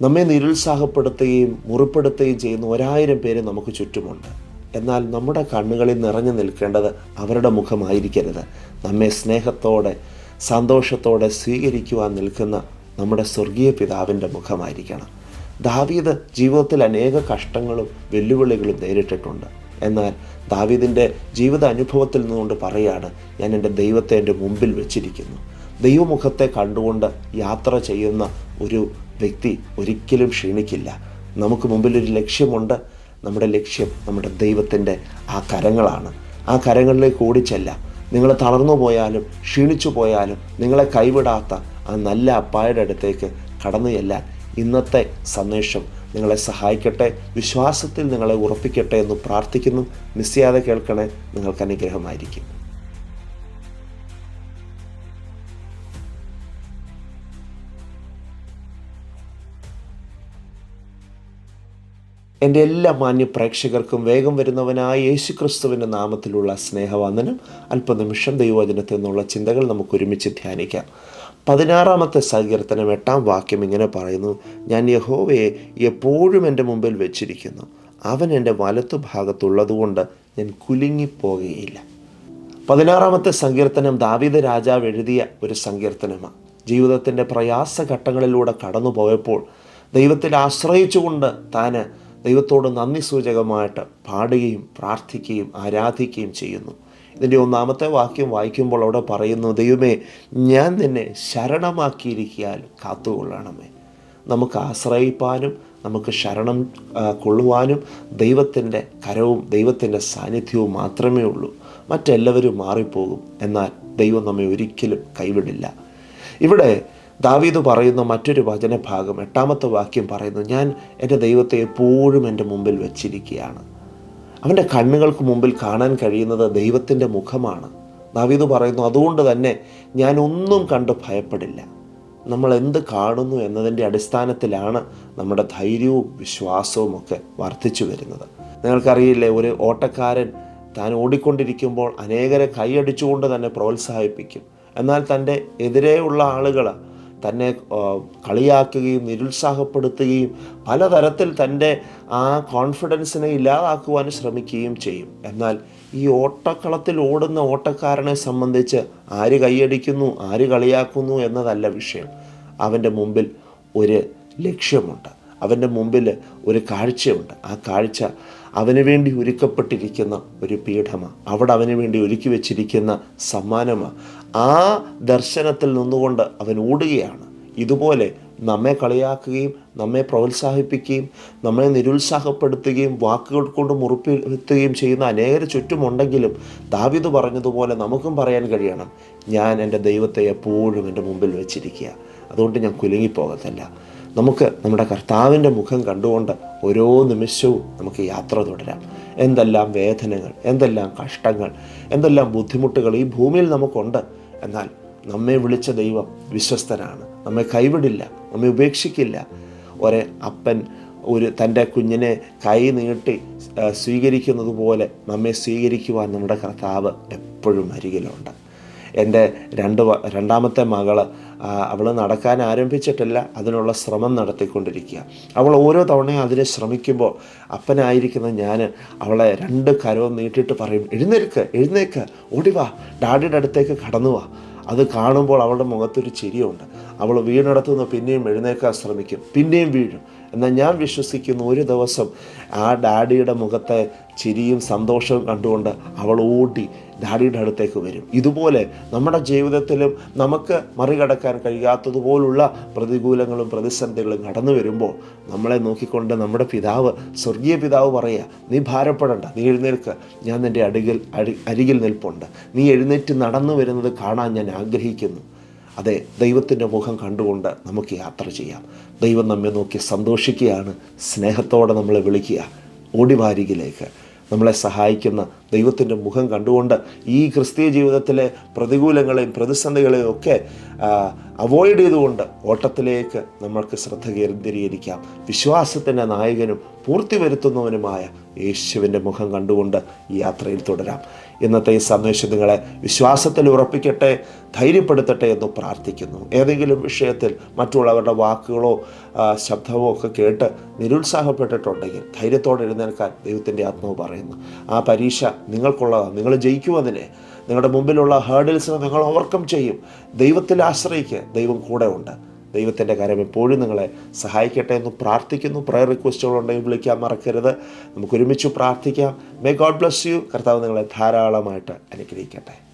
നമ്മെ നിരുത്സാഹപ്പെടുത്തുകയും മുറിപ്പെടുത്തുകയും ചെയ്യുന്ന ഒരായിരം പേര് നമുക്ക് ചുറ്റുമുണ്ട്. എന്നാൽ നമ്മുടെ കണ്ണുകളിൽ നിറഞ്ഞു നിൽക്കേണ്ടത് അവരുടെ മുഖമായിരിക്കരുത്. നമ്മെ സ്നേഹത്തോടെ സന്തോഷത്തോടെ സ്വീകരിക്കുവാൻ നിൽക്കുന്ന നമ്മുടെ സ്വർഗീയ പിതാവിന്റെ മുഖമായിരിക്കണം. ദാവീദ് ജീവിതത്തിൽ അനേക കഷ്ടങ്ങളും വെല്ലുവിളികളും നേരിട്ടിട്ടുണ്ട്. എന്നാൽ ദാവീദിന്റെ ജീവിത അനുഭവത്തിൽ നിന്നുകൊണ്ട് പറയാണ് ഞാൻ എന്റെ ദൈവത്തെ എന്റെ മുമ്പിൽ വെച്ചിരിക്കുന്നു. ദൈവമുഖത്തെ കണ്ടുകൊണ്ട് യാത്ര ചെയ്യുന്ന ഒരു വ്യക്തി ഒരിക്കലും ക്ഷീണിക്കില്ല. നമുക്ക് മുമ്പിൽ ഒരു ലക്ഷ്യമുണ്ട്. നമ്മുടെ ലക്ഷ്യം നമ്മുടെ ദൈവത്തിന്റെ ആ കരങ്ങളാണ്. ആ കരങ്ങളിലേക്ക് ഓടിച്ചെല്ലാം. നിങ്ങൾ തളർന്നു പോയാലും ക്ഷീണിച്ചു പോയാലും നിങ്ങളെ കൈവിടാത്ത ആ നല്ല അപ്പായുടെ അടുത്തേക്ക് കടന്നു ചെല്ലാൻ ഇന്നത്തെ സന്ദേശം നിങ്ങളെ സഹായിക്കട്ടെ. വിശ്വാസത്തിൽ നിങ്ങളെ ഉറപ്പിക്കട്ടെ എന്ന് പ്രാർത്ഥിക്കുന്നു. മിസ് ചെയ്യാതെ കേൾക്കണേ നിങ്ങൾക്ക് അനുഗ്രഹമായിരിക്കും. എന്റെ എല്ലാ മാന്യ പ്രേക്ഷകർക്കും വേഗം വരുന്നവനായ യേശു ക്രിസ്തുവിന്റെ നാമത്തിലുള്ള സ്നേഹവന്ദനം അല്പനിമിഷം ദൈവവചനത്തിൽ നിന്നുള്ള ചിന്തകൾ നമുക്ക് ഒരുമിച്ച് ധ്യാനിക്കാം. പതിനാറാമത്തെ സങ്കീർത്തനം എട്ടാം വാക്യം ഇങ്ങനെ പറയുന്നു ഞാൻ യഹോവയെ എപ്പോഴും എന്റെ മുമ്പിൽ വെച്ചിരിക്കുന്നു. അവൻ എന്റെ വലത്തു ഭാഗത്തുള്ളതുകൊണ്ട് ഞാൻ കുലുങ്ങിപ്പോകുകയില്ല. പതിനാറാമത്തെ സങ്കീർത്തനം ദാവീദ രാജാവ് എഴുതിയ ഒരു സങ്കീർത്തനമാണ്. ജീവിതത്തിന്റെ പ്രയാസഘട്ടങ്ങളിലൂടെ കടന്നു പോയപ്പോൾ ദൈവത്തിൽ ആശ്രയിച്ചുകൊണ്ട് താൻ ദൈവത്തോട് നന്ദി സൂചകമായിട്ട് പാടുകയും പ്രാർത്ഥിക്കുകയും ആരാധിക്കുകയും ചെയ്യുന്നു. ഇതിന്റെ ഒന്നാമത്തെ വാക്യം വായിക്കുമ്പോൾ അവിടെ പറയുന്നു ദൈവമേ ഞാൻ നിന്നെ ശരണമാക്കിയിരിക്കാൻ കാത്തുകൊള്ളണമേ. നമുക്ക് ആശ്രയിപ്പാനും നമുക്ക് ശരണം കൊള്ളുവാനും ദൈവത്തിന്റെ കരവും ദൈവത്തിന്റെ സാന്നിധ്യവും മാത്രമേ ഉള്ളൂ. മറ്റെല്ലാവരും മാറിപ്പോകും. എന്നാൽ ദൈവം നമ്മെ ഒരിക്കലും കൈവിടില്ല. ഇവിടെ ദാവീദ് പറയുന്ന മറ്റൊരു വചനഭാഗം എട്ടാമത്തെ വാക്യം പറയുന്നു ഞാൻ എന്റെ ദൈവത്തെ എപ്പോഴും എന്റെ മുമ്പിൽ വച്ചിരിക്കുകയാണ്. അവന്റെ കണ്ണുകൾക്ക് മുമ്പിൽ കാണാൻ കഴിയുന്നത് ദൈവത്തിന്റെ മുഖമാണ്. ദാവീദ് പറയുന്നു അതുകൊണ്ട് തന്നെ ഞാൻ ഒന്നും കണ്ട് ഭയപ്പെടില്ല. നമ്മൾ എന്ത് കാണുന്നു എന്നതിന്റെ അടിസ്ഥാനത്തിലാണ് നമ്മുടെ ധൈര്യവും വിശ്വാസവും ഒക്കെ വർദ്ധിച്ചു വരുന്നത്. നിങ്ങൾക്കറിയില്ലേ ഒരു ഓട്ടക്കാരൻ താൻ ഓടിക്കൊണ്ടിരിക്കുമ്പോൾ അനേകരെ കൈയടിച്ചുകൊണ്ട് തന്നെ പ്രോത്സാഹിപ്പിക്കും. എന്നാൽ തന്റെ എതിരെയുള്ള ആളുകൾ തന്നെ കളിയാക്കുകയും നിരുത്സാഹപ്പെടുത്തുകയും പലതരത്തിൽ തന്റെ ആ കോൺഫിഡൻസിനെ ഇല്ലാതാക്കുവാൻ ശ്രമിക്കുകയും ചെയ്യും. എന്നാൽ ഈ ഓട്ടക്കളത്തിൽ ഓടുന്ന ഓട്ടക്കാരനെ സംബന്ധിച്ച് ആര് കൈയടിക്കുന്നു ആര് കളിയാക്കുന്നു എന്നതല്ല വിഷയം. അവന്റെ മുമ്പിൽ ഒരു ലക്ഷ്യമുണ്ട്. അവന്റെ മുമ്പിൽ ഒരു കാഴ്ചയുണ്ട്. ആ കാഴ്ച അവന് വേണ്ടി ഒരുക്കപ്പെട്ടിരിക്കുന്ന ഒരു പീഠമാണ് അവിടെ അവന് വേണ്ടി ഒരുക്കി വെച്ചിരിക്കുന്ന സമ്മാനമാണ് ആ ദർശനത്തിൽ നിന്നുകൊണ്ട് അവൻ ഓടുകയാണ്. ഇതുപോലെ നമ്മെ കളിയാക്കുകയും നമ്മെ പ്രോത്സാഹിപ്പിക്കുകയും നമ്മെ നിരുത്സാഹപ്പെടുത്തുകയും വാക്കുകൾ കൊണ്ട് മുറിപ്പെടുത്തുകയും ചെയ്യുന്ന അനേകർ ചുറ്റുമുണ്ടെങ്കിലും ദാവിദ് പറഞ്ഞതുപോലെ നമുക്കും പറയാൻ കഴിയണം. ഞാൻ എന്റെ ദൈവത്തെ എപ്പോഴും എന്റെ മുമ്പിൽ വെച്ചിരിക്കുക. അതുകൊണ്ട് ഞാൻ കുലുങ്ങിപ്പോകത്തില്ല. നമുക്ക് നമ്മുടെ കർത്താവിന്റെ മുഖം കണ്ടുകൊണ്ട് ഓരോ നിമിഷവും നമുക്ക് യാത്ര തുടരാം. എന്തെല്ലാം വേദനകൾ എന്തെല്ലാം കഷ്ടങ്ങൾ എന്തെല്ലാം ബുദ്ധിമുട്ടുകൾ ഈ ഭൂമിയിൽ നമുക്കുണ്ട്. എന്നാൽ നമ്മെ വിളിച്ച ദൈവം വിശ്വസ്തനാണ്. നമ്മെ കൈവിടില്ല നമ്മെ ഉപേക്ഷിക്കില്ല. ഒരേ അപ്പൻ ഒരു തന്റെ കുഞ്ഞിനെ കൈ നീട്ടി സ്വീകരിക്കുന്നത് പോലെ നമ്മെ സ്വീകരിക്കുവാൻ നമ്മുടെ കർത്താവ് എപ്പോഴും അരികിലുണ്ട്. എന്റെ രണ്ട് രണ്ടാമത്തെ മകൾ അവൾ നടക്കാൻ ആരംഭിച്ചിട്ടില്ല. അതിനുള്ള ശ്രമം നടത്തിക്കൊണ്ടിരിക്കുക. അവൾ ഓരോ തവണയും അതിനെ ശ്രമിക്കുമ്പോൾ അപ്പനായിരിക്കുന്ന ഞാൻ അവളെ രണ്ട് കരവും നീട്ടിയിട്ട് പറയും എഴുന്നേൽക്ക് എഴുന്നേൽക്ക്. ഓടിവാ ഡാഡിയുടെ അടുത്തേക്ക് കടന്നു വാ. അത് കാണുമ്പോൾ അവളുടെ മുഖത്തൊരു ചിരിയുണ്ട്. അവൾ വീണിടത്തുനിന്ന് പിന്നെയും എഴുന്നേക്കാൻ ശ്രമിക്കും. പിന്നെയും വീഴും. എന്നാൽ ഞാൻ വിശ്വസിക്കുന്നു ഒരു ദിവസം ആ ഡാഡിയുടെ മുഖത്തെ ചിരിയും സന്തോഷവും കണ്ടുകൊണ്ട് അവൾ ഓടി ഡാഡിയുടെ അടുത്തേക്ക് വരും. ഇതുപോലെ നമ്മുടെ ജീവിതത്തിലും നമുക്ക് മറികടക്കാൻ കഴിയാത്തതുപോലുള്ള പ്രതികൂലങ്ങളും പ്രതിസന്ധികളും കടന്നു വരുമ്പോൾ നമ്മളെ നോക്കിക്കൊണ്ട് നമ്മുടെ പിതാവ് സ്വർഗീയ പിതാവ് പറയുക നീ ഭാരപ്പെടണ്ട നീ എഴുന്നേൽക്ക്. ഞാൻ നിന്റെ അടികിൽ അരികിൽ നിൽപ്പുണ്ട്. നീ എഴുന്നേറ്റ് നടന്നു വരുന്നത് കാണാൻ ഞാൻ ആഗ്രഹിക്കുന്നു. അതെ ദൈവത്തിന്റെ മുഖം കണ്ടുകൊണ്ട് നമുക്ക് യാത്ര ചെയ്യാം. ദൈവം നമ്മെ നോക്കി സന്തോഷിക്കുകയാണ് സ്നേഹത്തോടെ നമ്മളെ വിളിക്കുക ഓടിവാരികിലേക്ക് നമ്മളെ സഹായിക്കുന്ന ദൈവത്തിന്റെ മുഖം കണ്ടുകൊണ്ട് ഈ ക്രിസ്തീയ ജീവിതത്തിലെ പ്രതികൂലങ്ങളെയും പ്രതിസന്ധികളെയും ഒക്കെ അവോയ്ഡ് ചെയ്തുകൊണ്ട് ഓട്ടത്തിലേക്ക് നമ്മൾക്ക് ശ്രദ്ധ കേന്ദ്രീകരിക്കാം. വിശ്വാസത്തിന്റെ നായകനും പൂർത്തി വരുത്തുന്നവനുമായ യേശുവിന്റെ മുഖം കണ്ടുകൊണ്ട് ഈ യാത്രയിൽ തുടരാം. ഇന്നത്തെ ഈ സന്ദേശം നിങ്ങളെ വിശ്വാസത്തിൽ ഉറപ്പിക്കട്ടെ ധൈര്യപ്പെടുത്തട്ടെ എന്ന് പ്രാർത്ഥിക്കുന്നു. ഏതെങ്കിലും വിഷയത്തിൽ മറ്റുള്ളവരുടെ വാക്കുകളോ ശബ്ദമോ ഒക്കെ കേട്ട് നിരുത്സാഹപ്പെട്ടിട്ടുണ്ടെങ്കിൽ ധൈര്യത്തോടെ എഴുന്നേൽക്കാൻ ദൈവത്തിന്റെ ആത്മാവ് പറയുന്നു. ആ പരീക്ഷ നിങ്ങൾക്കുള്ളതാണ് നിങ്ങൾ ജയിക്കും അതിനെ. നിങ്ങളുടെ മുമ്പിലുള്ള ഹേർഡിൽസിനെ നിങ്ങൾ ഓവർകം ചെയ്യും. ദൈവത്തിൽ ആശ്രയിക്കുക ദൈവം കൂടെ ഉണ്ട്. ദൈവത്തിന്റെ കാര്യം എപ്പോഴും നിങ്ങളെ സഹായിക്കട്ടെ എന്ന് പ്രാർത്ഥിക്കുന്നു. പ്രയർ റിക്വസ്റ്റുകളുണ്ടെങ്കിൽ വിളിക്കാൻ മറക്കരുത്. നമുക്ക് ഒരുമിച്ച് പ്രാർത്ഥിക്കാം. മേ ഗോഡ് ബ്ലസ് യു കർത്താവ് നിങ്ങളെ ധാരാളമായിട്ട് അനുഗ്രഹിക്കട്ടെ.